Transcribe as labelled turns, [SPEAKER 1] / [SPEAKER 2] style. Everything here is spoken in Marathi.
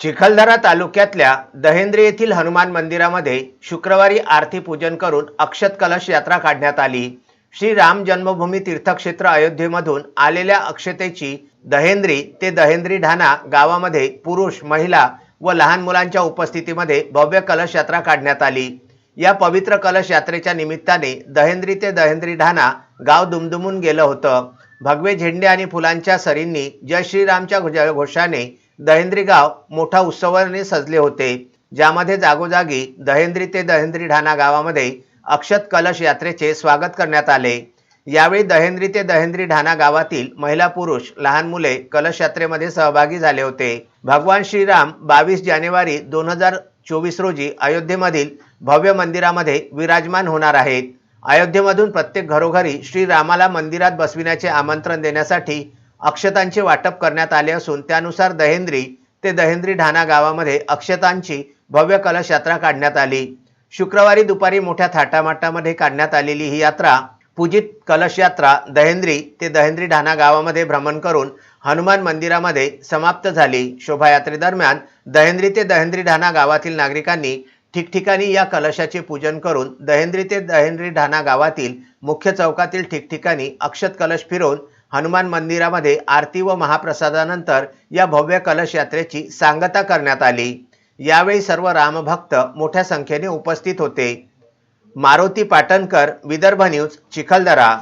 [SPEAKER 1] चिखलदरा तालुक्यातल्या दहेंद्री येथील हनुमान मंदिरामध्ये शुक्रवारी आरती पूजन करून अक्षत कलश यात्रा काढण्यात आली. श्री राम जन्मभूमी तीर्थक्षेत्र अयोध्येमधून आलेल्या अक्षतेची दहेंद्री ते दहेंद्री ढाणा गावामध्ये पुरुष महिला व लहान मुलांच्या उपस्थितीमध्ये भव्य कलश यात्रा काढण्यात आली. या पवित्र कलश यात्रेच्या निमित्ताने दहेंद्री ते दहेंद्री ढाणा गाव दुमदुमून गेलं होतं. भगवे झेंडे आणि फुलांच्या सरींनी जय श्रीरामच्या घोषाने दहेंद्री गाव मोठा उत्सवाने सजले होते ज्यामध्ये जागोजागी दहेंद्री ते दहेंद्री ढाणा गावामध्ये अक्षत कलश यात्रेचे स्वागत करण्यात आले. यावेळी दहेंद्री ते दहेंद्री ढाणा गावातील महिला पुरुष लहान मुले कलश यात्रेमध्ये सहभागी झाले होते. भगवान श्रीराम बावीस जानेवारी दोन हजार चोवीस रोजी अयोध्येमधील भव्य मंदिरामध्ये विराजमान होणार आहेत. अयोध्येमधून प्रत्येक घरोघरी श्रीरामाला मंदिरात बसविण्याचे आमंत्रण देण्यासाठी अक्षतांचे वाटप करण्यात आले असून त्यानुसार दहेंद्री ते दहेंद्री ढाणा गावामध्ये अक्षतांची भव्य कलश यात्रा काढण्यात आली. शुक्रवारी दुपारी मोठ्या थाटामाटामध्ये काढण्यात आलेली ही यात्रा पूजित कलश यात्रा दहेंद्री ते दहेंद्री ढाणा गावामध्ये भ्रमण करून हनुमान मंदिरामध्ये समाप्त झाली. शोभायात्रेदरम्यान दहेंद्री ते दहेंद्री ढाणा गावातील नागरिकांनी ठिकठिकाणी या कलशाचे पूजन करून दहेंद्री ते दहेंद्री ढाणा गावातील मुख्य चौकातील ठिकठिकाणी अक्षत कलश फिरवून हनुमान मंदिरामध्ये आरती व महाप्रसादानंतर या भव्य कलश यात्रेची सांगता करण्यात आली. यावेळी सर्व रामभक्त मोठ्या संख्येने उपस्थित होते. मारुती पाटणकर विदर्भ न्यूज चिखलदरा.